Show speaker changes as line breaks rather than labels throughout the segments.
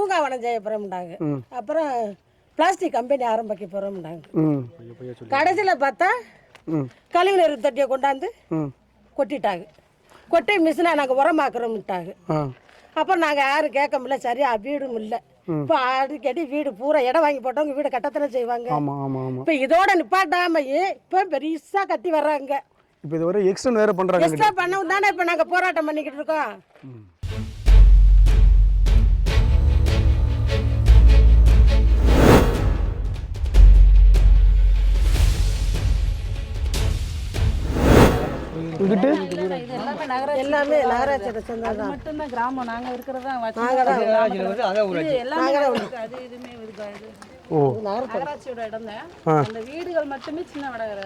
பூங்காவனம் செய்ய போகிறோம்டாங்க. அப்புறம் plastic company ஆரம்பிக்க போகிறோம்டாங்க கடைசியில் பார்த்தா
ம்.
கழிவுநீர் தொட்டியை கொண்டாந்து கொட்டிட்டாங்க. கொட்டி மிஷினை நாங்கள் உரமாக்குறோம்ட்டாங்க அப்புறம் நாங்கள் யாரும் கேட்க முடியல. சரியா வீடும் இல்லை. இப்போ அடிக்கடி வீடு பூரா இடம் வாங்கி போட்டவங்க வீடு கட்டத்தானே செய்வாங்க. இப்போ இதோட நிப்பாட்டாம இப்போ பெருசாக கட்டி வர்றாங்க.
இப்போ இது வரை எக்ஸ்டன் வேறு பண்ணுறாங்க
எக்ஸ்ட்ரா பண்ணவும் தானே இப்போ நாங்கள் போராட்டம் பண்ணிக்கிட்டு இருக்கோம்.
இங்கிட்டு?
எல்லாமே நகராட்சியோட சொந்தம் தான்
மட்டும்தான் கிராமம். நாங்க இருக்கிறதா
ஓ.
நகராட்சியோட இடம் தான். அந்த வீடுகள் மட்டுமே சின்ன வடகர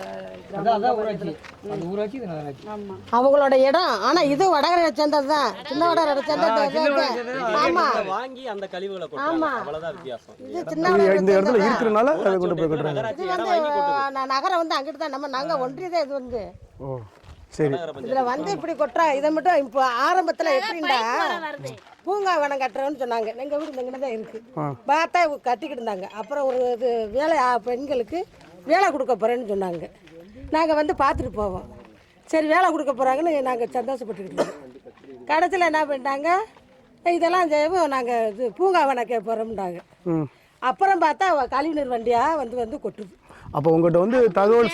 ஆமா.
அவங்களோட இடம். ஆனா இது வடகரை சேர்ந்தது தான் சின்ன வடகரை சேர்ந்தது ஆமா.
வாங்கி அந்த கழிவுகளை
ஆமா.
அவ்வளவுதான் வித்தியாசம்.
இது சின்ன
இந்த இடத்துல இருக்கிறனால அதை கொண்டு போய் கட்டுறாங்க.
இது வந்து நகரம் வந்து அங்கிட்டு தான் நம்ம நாங்க ஒன்றியதான் இது வந்து.
ஓ. சரி.
இதுல வந்து இப்படி கொட்டுறா இதை மட்டும் இப்போ ஆரம்பத்துல எப்படின்னா பூங்காவனம் கட்டுறோம்னு சொன்னாங்க. எங்க வீடு இங்கே தான் இருக்கு. பார்த்தா கட்டிக்கிட்டு இருந்தாங்க. அப்புறம் ஒரு இது வேலை ஆ- பெண்களுக்கு வேலை கொடுக்க போறேன்னு சொன்னாங்க. நாங்க வந்து பார்த்துட்டு போவோம். சரி வேலை கொடுக்க போறாங்கன்னு நாங்க சந்தோஷப்பட்டுக்கிட்டு இருந்தோம் கடைசியில் என்ன பண்ணிட்டாங்க இதெல்லாம் செய்யவும் நாங்கள் இது பூங்காவனம் கேட்க போகிறோம்ட்டாங்க
ம்.
அப்புறம் பார்த்தா கழிவுநீர் வண்டியாக வந்து வந்து கொட்டுது.
அப்போ உங்கள்கிட்ட வந்து தகவல்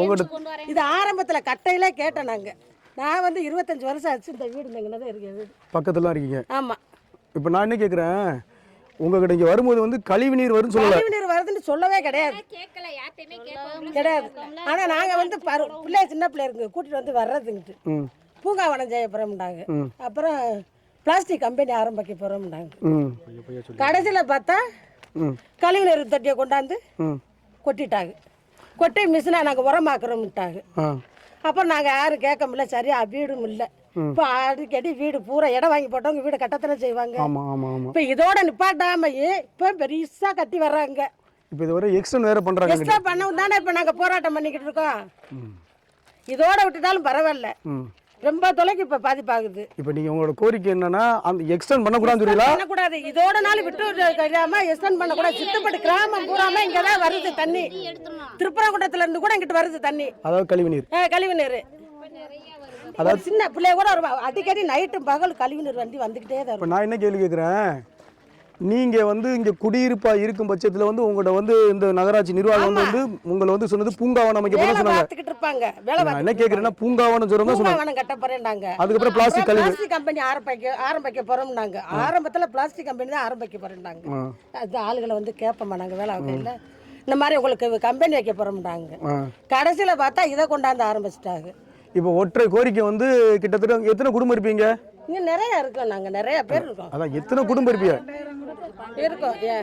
உங்கள்கிட்ட
இது ஆரம்பத்தில் கட்டையிலே கேட்டேன் நாங்கள் நான் வந்து இருபத்தஞ்சி வருஷம் ஆச்சு இந்த வீடு இங்கே தான் இருக்கேன் வீடு.
பக்கத்துல தான் இருக்கீங்க.
ஆமாம்
இப்போ நான் என்ன கேட்குறேன் உங்ககிட்ட இங்கே வரும்போது வந்து கழிவு நீர் வரும்னு சொல்லலை.
கழிவுநீர் வருதுன்னு சொல்லவே கிடையாது.
கேட்கல யார்ட்டையுமே கேட்கல
கிடையாது. ஆனால் நாங்கள் வந்து பரு பிள்ளை சின்ன பிள்ளை இருக்கு கூட்டிகிட்டு வந்து வர்றதுங்கிட்டு. பூங்காவனம் செய்ய போகிறோம்ட்டாங்க
ம்.
அப்புறம் பிளாஸ்டிக் கம்பெனி ஆரம்பிக்க போகிறோம்ட்டாங்க
ம்.
கடைசியில் பார்த்தா
ம்.
கழிவுநீர் தொட்டியை கொண்டாந்து கொட்டிட்டாங்க. கொட்டி மிஷினை நாங்கள் உரமாக்குறோம்ட்டாங்க. அப்புறம் நாங்கள் யாரும் கேட்க முடியல. சரியா வீடும் இல்லை. இப்போ அடிக்கடி வீடு பூரா இடம் வாங்கி போட்டவங்க வீடு கட்டத்தானே செய்வாங்க. இப்போ இதோட நிப்பாட்டாம இப்போ பெருசாக கட்டி வர்றாங்க.
இப்போ இது வரை எக்ஸ்டன் வேறு பண்ணுறாங்க
எக்ஸ்ட்ரா பண்ணவும் தானே இப்போ நாங்கள் போராட்டம் பண்ணிக்கிட்டு இருக்கோம். இதோட விட்டுட்டாலும் பரவாயில்ல. ரொம்ப தொலைக்கு இப்போ பாதிப்பாகுது.
இப்போ நீங்கள் உங்களோட கோரிக்கை என்னன்னா அந்த எக்ஸ்டெண்ட் பண்ணக்கூடாதுன்னு சொல்றீங்களா?
பண்ணக்கூடாது. இதோட நாள் விட்டு கழியாம எக்ஸ்டெண்ட் பண்ணக்கூடாது. சித்தப்பட்டு கிராமம் பூராம இங்கே தான் வருது தண்ணி. திருப்பரங்குன்றத்துல இருந்து கூட இங்கிட்டு வருது தண்ணி.
அதாவது கழிவு நீர்
ஆ, கழிவு நீர் அதாவது சின்ன பிள்ளைய கூட ஒரு அடிக்கடி நைட்டும் பகல் கழிவு நீர் வண்டி வந்துக்கிட்டே தான்
இப்போ நான் என்ன கேள்வி கேட்குறேன் நீங்கள் வந்து இங்கே குடியிருப்பாக இருக்கும் பட்சத்தில் வந்து உங்கள்கிட்ட வந்து இந்த நகராட்சி நிர்வாகம் வந்து வந்து உங்களை வந்து சொன்னது பூங்காவனம் அமைக்கப்படும் சொன்னாங்க. என்ன கேட்குறேன்னா பூங்காவனம் சொல்கிறோம் சொன்னாங்க.
பூங்காவனம் கட்ட போறேன்னாங்க.
அதுக்கப்புறம் பிளாஸ்டிக் கழிவு.
பிளாஸ்டிக் கம்பெனி ஆரம்பிக்க ஆரம்பிக்க போறோம்னாங்க. ஆரம்பத்துல பிளாஸ்டிக் கம்பெனி தான் ஆரம்பிக்க போறேன்னாங்க. அது ஆளுகளை வந்து கேட்போமா நாங்க? வேலை வைக்கல இந்த மாதிரி உங்களுக்கு கம்பெனி வைக்க போறோம்னாங்க. கடைசியில பார்த்தா இதை கொண்டாந்து ஆரம்பிச்சிட்டாங்க.
இப்போ ஒற்றை கோரிக்கை வந்து கிட்டத்தட்ட எத்தனை குடும்பம் இருப்பீங்க?
இங்க நிறைய இருக்கோம் நாங்க நிறைய பேர் இருக்கோம்.
அதான் எத்தனை குடும்பம் இருப்பீங்க
இருக்கோம் ஏ.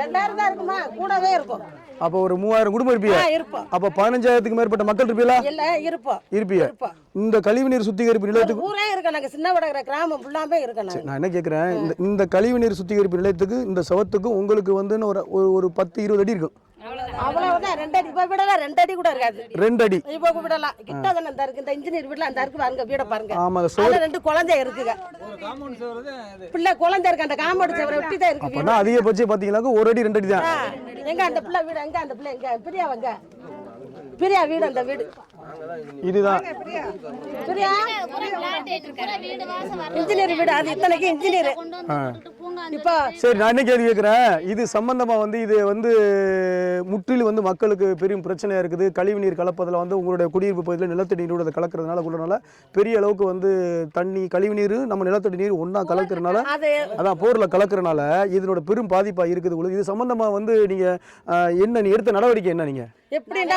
ரெண்டாயிரம் தான் இருக்குமா? கூடவே இருக்கும்.
அப்போ ஒரு மூவாயிரம் குடும்பம் இருப்பீங்க
இருப்போம்.
அப்போ பதினஞ்சாயிரத்துக்கு மேற்பட்ட மக்கள் இருப்பீங்களா
இல்ல இருப்போம்.
இருப்பீங்க இந்த கழிவுநீர் சுத்திகரிப்பு நிலையத்துக்கு
ஊரே இருக்கோம் நாங்க சின்ன வடகிற கிராமம் ஃபுல்லாமே இருக்கோம்
நான் என்ன கேட்குறேன் இந்த இந்த கழிவுநீர் சுத்திகரிப்பு நிலையத்துக்கு இந்த சவத்துக்கும் உங்களுக்கு வந்து ஒரு ஒரு- ஒரு பத்து இருபது அடி இருக்கும்.
அவ்வளவுதான் ரெண்டு அடி இப்போ விடலாம் ரெண்டு அடி கூட இருக்காது.
ரெண்டு அடி.
இப்போ விடலாம். கிட்ட தானே அந்த இருக்கு. இந்த இன்ஜினியர் வீட்டுல அந்த இருக்கு பாருங்க வீட பாருங்க. ரெண்டு குழந்தை இருக்குங்க. பிள்ளை குழந்தை இருக்கு அந்த காம்பவுண்ட் சேவரை ஒட்டி தான் இருக்கு.
அப்போனா அதிகபட்சம் பார்த்தீங்கன்னாக்கா ஒரு அடி ரெண்டு அடி தான்.
எங்க அந்த பிள்ளை வீடு எங்க அந்த பிள்ளை எங்க பிரியா வங்க பிரியா வீடு அந்த வீடு.
இதுதான்.
பிரியா.
வீடு வாசம் வர
இன்ஜினியர் வீடு அது இத்தனைக்கு இன்ஜினியர்.
கொண்டு வந்து போட்டுட்டு பூங்கா
இப்போ
சரி நான் என்ன கேள்வி கேட்குறேன் இது சம்பந்தமா வந்து இது வந்து முற்றிலும் வந்து மக்களுக்கு பெரும் பிரச்சனையா இருக்குது. கழிவுநீர் கலப்பதில் வந்து உங்களுடைய குடியிருப்பு பகுதியில் நிலத்தடி நீரோட கலக்கிறதுனால உள்ளனால பெரிய அளவுக்கு வந்து தண்ணி கழிவுநீர் நம்ம நிலத்தடி நீர் ஒன்றா கலக்கிறனால
அது
அதான் போரில் கலக்கிறனால இதனோட பெரும் பாதிப்பாக இருக்குது. உங்களுக்கு இது சம்பந்தமா வந்து நீங்க அஹ், என்ன நீ எடுத்த நடவடிக்கை என்ன நீங்க?
எப்படின்னா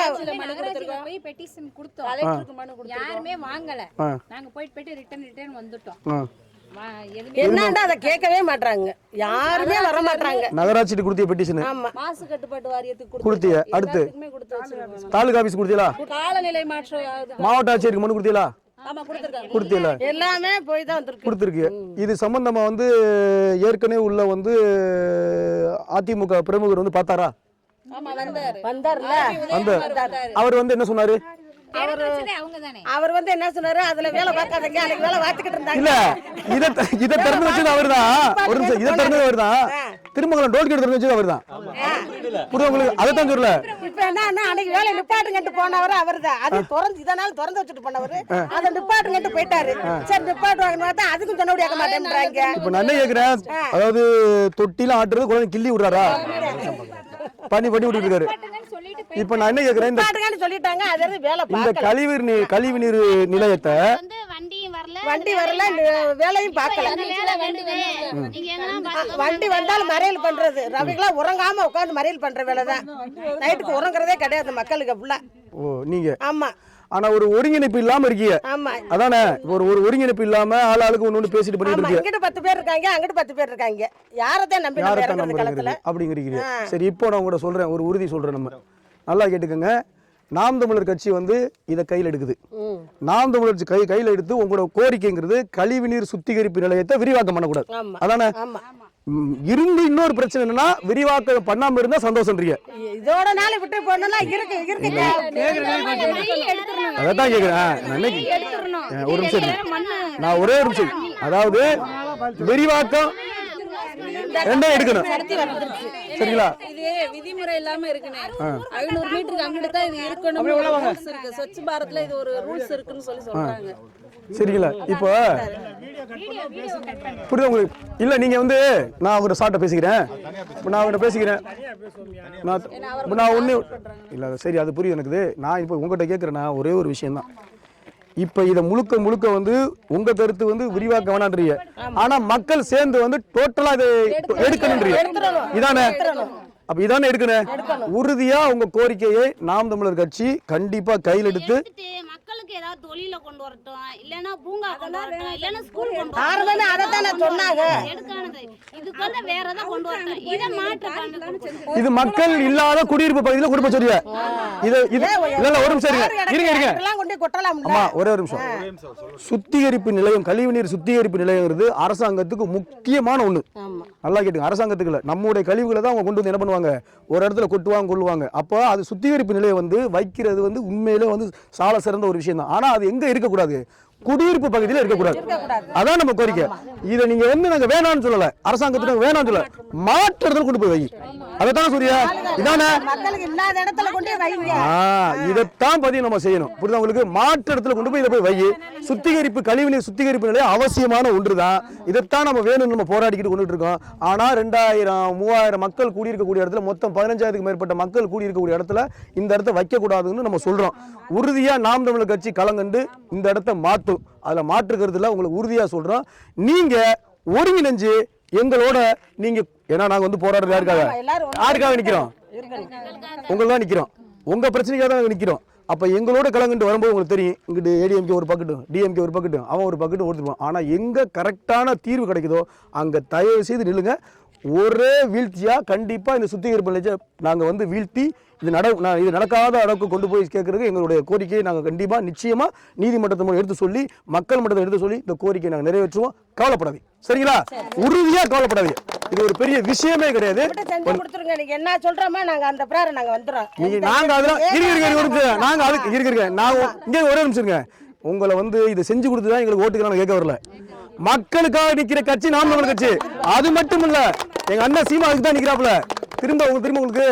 போய் பெட்டிஷன் கொடுத்தோம்.
கலெக்டருக்கு மனு கொடுத்தோம்.
யாருமே வாங்கல.
ஆ.
நாங்க போயிட்டு போயிட்டு ரிட்டர்ன் ரிட்டர்ன் வந்துட்டோம்.
ஆ.
வா- எதுவுமே
என்னண்டா அதை கேட்கவே மாட்டாங்க யாருமே வர மாட்டாங்க
நகராட்சிட்டு கொடுத்திய பெட்டிஷனு
ஆமா.
மாசு கட்டுப்பாட்டு வாரியத்துக்கு
கொடுத்திய அடுத்து. தாலுகா ஆஃபீஸ் கொடுத்தீங்களா
காலநிலை மாற்றம் ஆகுது.
மாவட்ட ஆட்சியருக்கு மனு கொடுத்தீங்களா
ஆமா கொடுத்துருக்காங்க.
கொடுத்தீங்களா
எல்லாமே போய் தான் வந்திருக்கு.
கொடுத்துருக்கு. இது சம்பந்தமா வந்து ஏற்கனவே உள்ள வந்து அதிமுக பிரமுகர் வந்து பார்த்தாரா? அவர் வந்து என்ன சொன்னாரு?
திறந்து வச்சதே அவங்க தானே
அவர் வந்து என்ன சொன்னாரு? அதுல வேலை பார்க்காதீங்க அன்னைக்கு வேலை பார்த்துக்கிட்டு இருந்தாங்க.
இல்ல இத இத திறந்து வச்சது அவர்தான். ஒரு நிமிஷம் இத திறந்தது அவர்தான். திருமங்கலம் டோல்கேட் திறந்து வச்சது அவர்தான். புரியுதா உங்களுக்கு? அதை தான் சொல்லல.
இப்ப என்ன அன்னைக்கு வேலை நிப்பாட்டுங்கட்டு போனவர் அவர் தான் அது திறந்து இதனால திறந்து வச்சுட்டு போனவர். அதை நிப்பாட்டுங்கட்டு போயிட்டாரு. சரி நிப்பாட்டு வாங்கன்னு பார்த்தா அதுக்கும் சொன்ன முடியாத மாட்டேன்றாங்க.
இப்ப நான் என்ன கேக்குறேன்? அதாவது தொட்டில ஆட்டுறது குழந்தை கிள்ளி விடுறாரா? பண்ணி பண்ணி விட்டுட்டு இருக்காரு.
சொல்லிட்டு
இப்ப நான் என்ன கேக்குறேன் இந்த
சொல்லிட்டாங்க அது வந்து வேலை
இந்த கழிவு நீர் கழிவு நீர் நிலையத்தை
வந்து வண்டியும் வரல
வண்டி வரல வேலையும் பார்க்கல. வண்டி வந்தாலும் மறியல் பண்றது. ரவிக்கெல்லாம் உறங்காம உட்காந்து மறியல் பண்ற வேலை தான். நைட்டுக்கு உறங்குறதே கிடையாது மக்களுக்கு ஃபுல்லா
ஓ நீங்க?
ஆமா.
ஆனா ஒரு ஒருங்கிணைப்பு இல்லாம இருக்கீங்க
ஆமா.
அதானே? ஒரு ஒரு ஒருங்கிணைப்பு இல்லாம ஆள் ஆளுக்கு ஒண்ணு பேசிட்டு பண்ணிட்டு இருக்கீங்க
இங்கிட்டு பத்து பேர் இருக்காங்க அங்கிட்டு பத்து பேர் இருக்காங்க. யாரதான் நம்பி களத்துல?
நம்புறீங்க அப்படிங்கிறீங்க. சரி இப்போ நான் கூட சொல்றேன் ஒரு உறுதி சொல்றேன் நம்ம. நல்லா கேட்டுக்கோங்க. நாம் தமிழர் கட்சி வந்து இதை கையில் எடுக்குது. நாம் தமிழர் கட்சி கை கையில் எடுத்து உங்களோட கோரிக்கைங்கிறது கழிவுநீர் சுத்திகரிப்பு நிலையத்தை விரிவாக்கம் பண்ணக்கூடாது. அதானே? இருந்து இன்னொரு பிரச்சனை என்னன்னா விரிவாக்கம் பண்ணாம இருந்தா சந்தோஷம்ன்றீங்க.
இதோட நாள் விட்டு போனா இருக்கு
அதான் கேக்குறேன். ஒரு நிமிஷம். நான் ஒரே ஒரு நிமிஷம் அதாவது விரிவாக்கம் ரெண்டும் எடுக்கணும். சரிங்களா?
இது விதிமுறை இல்லாம இருக்குண்ணே ஐநூறு மீட்டருக்கு அங்கிட்டு தான் இது இருக்கணும். ரூல்ஸ் இருக்கு. ஸ்வச் பாரத்ல இது ஒரு ரூல்ஸ் இருக்குன்னு சொல்லி சொல்றாங்க.
சரிங்களா? இப்போ புரியுது உங்களுக்கு? இல்ல நீங்க வந்து நான் அவங்கள்ட்ட சார்ட்ட பேசிக்கிறேன். இப்போ நான் அவங்கள்ட்ட பேசிக்கிறேன். நான் நான் ஒண்ணு இல்ல சரி அது புரியுது எனக்கு. நான் இப்போ உங்கள்கிட்ட கேட்குறேன் நான் ஒரே ஒரு விஷயம் தான் இப்போ இதை முழுக்க முழுக்க வந்து உங்க கருத்து வந்து விரிவாக்க வேணான்றீங்க ஆனா மக்கள் சேர்ந்து வந்து டோட்டலா இதை எடுக்கணுன்றீங்க. இதானே? அப்ப இதானே எடுக்கணும்? உறுதியா உங்க கோரிக்கையை நாம் தமிழர் கட்சி கண்டிப்பா கையில் எடுத்து
மக்களுக்கு ஏதாவது தொழில கொண்டு வரட்டும் இல்லைன்னா பூங்கா கொண்டு வரட்டும் இல்லைன்னா ஸ்கூல் கொண்டு
சொன்னாங்க
எடுக்கானது இதுக்கு வந்து வேற ஏதாவது கொண்டு வரட்டும். இதை மாற்று பண்ணு
இது மக்கள் இல்லாத குடியிருப்பு பகுதியில் கொடுப்ப சொல்லிய இது இது இல்ல ஒரு நிமிஷம் இருங்க. இருங்க இருங்க.
எல்லாம் கொண்டு கொட்டலாம்
அம்மா ஒரே ஒரு நிமிஷம். சுத்திகரிப்பு நிலையம் கழிவுநீர் சுத்திகரிப்பு நிலையங்கிறது அரசாங்கத்துக்கு முக்கியமான ஒண்ணு.
ஆமா.
நல்லா கேட்டுங்க. அரசாங்கத்துக்கு நம்முடைய கழிவுகளை தான் அவங்க கொண்டு வந்து என்ன பண்ணுவாங்க? ஒரு இடத்துல கொட்டுவாங்க கொள்ளுவாங்க அப்போ அது சுத்திகரிப்பு நிலையை வந்து வைக்கிறது வந்து உண்மையிலே வந்து சால சிறந்த ஒரு விஷயம் தான் ஆனால் அது எங்கே இருக்கக்கூடாது? குடியிருப்பு பகுதியில் இருக்கக்கூடாது. அதான் நம்ம கோரிக்கை. இதை நீங்க வந்து நாங்க வேணாம்னு சொல்லல. அரசாங்கத்துக்கு வேணாம்னு சொல்லல. மாற்று இடத்துல கொண்டு போய் வை அதைத்தானே சூர்யா? இதானே? இதைத்தான் பதிவு நம்ம செய்யணும். புரியுதா உங்களுக்கு? மாற்று இடத்துல கொண்டு போய் இதை போய் வை சுத்திகரிப்பு கழிவுநீர் சுத்திகரிப்பு நிலையம் அவசியமான ஒன்று தான் இதைத்தான் நம்ம வேணும்னு நம்ம போராடிக்கிட்டு கொண்டுட்டு இருக்கோம். ஆனா ரெண்டாயிரம் மூவாயிரம் மக்கள் கூடியிருக்கக்கூடிய இடத்துல மொத்தம் பதினஞ்சாயிரத்துக்கு மேற்பட்ட மக்கள் கூடியிருக்கக்கூடிய இடத்துல இந்த இடத்த வைக்கக்கூடாதுன்னு நம்ம சொல்றோம். உறுதியா நாம் தமிழர் கட்சி களங்கண்டு இந்த இடத்த மாற்றும் அதுல மாற்று கருத்துல உங்களுக்கு உறுதியா சொல்றோம். நீங்க ஒருங்கிணைஞ்சு எங்களோட நீங்க ஏன்னா நாங்க வந்து போராடுறது யாருக்காக? யாருக்காக
இருக்கணும்
உங்களை தான் நிற்கிறோம் உங்கள் பிரச்சனைக்காக தான் நிற்கிறோம் அப்போ எங்களோட கலந்துட்டு வரும்போது உங்களுக்கு தெரியும். இங்கிட்டு ஏடிஎம்கே ஒரு பக்கெட்டும் டிஎம்கே ஒரு பக்கெட்டும் அவன் ஒரு பக்கெட்டு ஓடுத்துருவான் ஆனால் எங்கே கரெக்டான தீர்வு கிடைக்குதோ அங்கே தயவு செய்து நில்லுங்க. ஒரே வீழ்ச்சியாக கண்டிப்பாக இந்த சுத்திகரிப்பு நிலையத்தை நாங்கள் வந்து வீழ்த்தி இது நட நான் இது நடக்காத அளவுக்கு கொண்டு போய் கேட்கறதுக்கு எங்களுடைய கோரிக்கையை நாங்கள் கண்டிப்பாக நிச்சயமாக நீதிமன்றத்தை மூலம் எடுத்து சொல்லி மக்கள் மன்றத்தை எடுத்து சொல்லி இந்த கோரிக்கையை நாங்கள் நிறைவேற்றுவோம். கவலைப்படாதீங்க. சரிங்களா? உறுதியாக கவலைப்படாதீங்க. இது ஒரு பெரிய விஷயமே கிடையாது.
என்ன சொல்றோமோ நாங்க அந்த பிராரம் நாங்க வந்துடுறோம்.
நீங்க நாங்க அதெல்லாம் இருங்க இருங்க நாங்க அதுக்கு இருங்க நான் இங்க ஒரே நிமிஷம் இருங்க. உங்களை வந்து இதை செஞ்சு கொடுத்து தான் எங்களுக்கு ஓட்டுக்கு நான் கேட்க வரல. மக்களுக்காக நிக்கிற கட்சி நாம் தமிழர் கட்சி. அது மட்டும் இல்ல எங்க அண்ணன் சீமா அதுக்கு தான் நிக்கிறாப்ல திரும்ப உங்க திரும்ப உங்களுக்கு?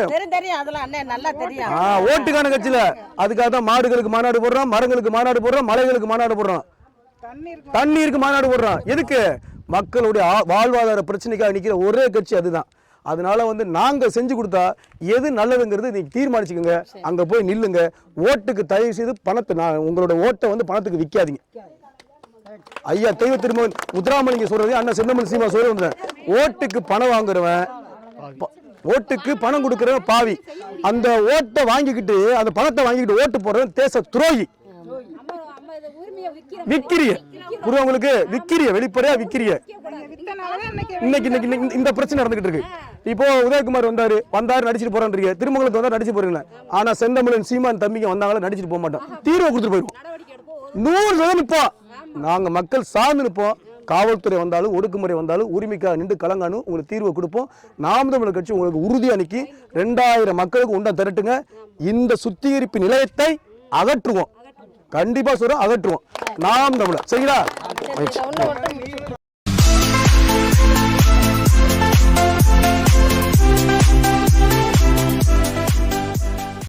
ஓட்டுக்கான கட்சியில. அதுக்காக தான் மாடுகளுக்கு மாநாடு போடுறோம் மரங்களுக்கு மாநாடு போடுறோம் மலைகளுக்கு மாநாடு போடுறோம். தண்ணீருக்கு மாநாடு போடுறோம். எதுக்கு? மக்களுடைய வாழ்வாதார பிரச்சனைக்காக நிக்கிற ஒரே கட்சி அதுதான். அதனால வந்து நாங்க செஞ்சு கொடுத்தா எது நல்லதுங்கிறது நீங்க தீர்மானிச்சுக்கோங்க. அங்க போய் நில்லுங்க. ஓட்டுக்கு தயவு செய்து பணத்தை நான் உங்களோட ஓட்டை வந்து பணத்துக்கு விற்காதீங்க. ஐயா தெய்வ திருமகன் முத்துராமலிங்க சொல்றது அண்ணன் செந்தமன் சீமா சொல்ல ஓட்டுக்கு பணம் வாங்குறவன் ஓட்டுக்கு பணம் கொடுக்குறவன் பாவி. அந்த ஓட்டை வாங்கிக்கிட்டு அந்த பணத்தை வாங்கிக்கிட்டு ஓட்டு போடுறவன் தேச துரோகி. விக்கிரிய. புரியுதா விக்கிரிய வெளிப்படையா விக்கிரிய. இன்னைக்கு இன்னைக்கு இந்த பிரச்சனை நடந்துகிட்டு இருக்கு. இப்போ உதயகுமார் வந்தாரு வந்தாரு நடிச்சிட்டு போறான்றீங்க திருமங்கலத்து வந்தா நடிச்சு போறீங்க ஆனா செந்தமிழன் சீமான் தம்பிங்க வந்தாங்களா நடிச்சிட்டு போக மாட்டோம் தீர்வை கொடுத்துட்டு போயிருவோம் நூறு சதவீதம் நாங்கள் மக்கள் சார்ந்து நிற்போம். காவல்துறை வந்தாலும் ஒடுக்குமுறை வந்தாலும் உரிமைக்காக நின்று கலங்கானு உங்களுக்கு தீர்வை கொடுப்போம். நாம் தமிழர் கட்சி உங்களுக்கு உறுதி நிக்கி ரெண்டாயிரம் மக்களுக்கு உண்டா திரட்டுங்க. இந்த சுத்திகரிப்பு நிலையத்தை அகற்றுவோம். கண்டிப்பாக சொல்கிறோம் அகற்றுவோம். நாம் தமிழர். சரிங்களா?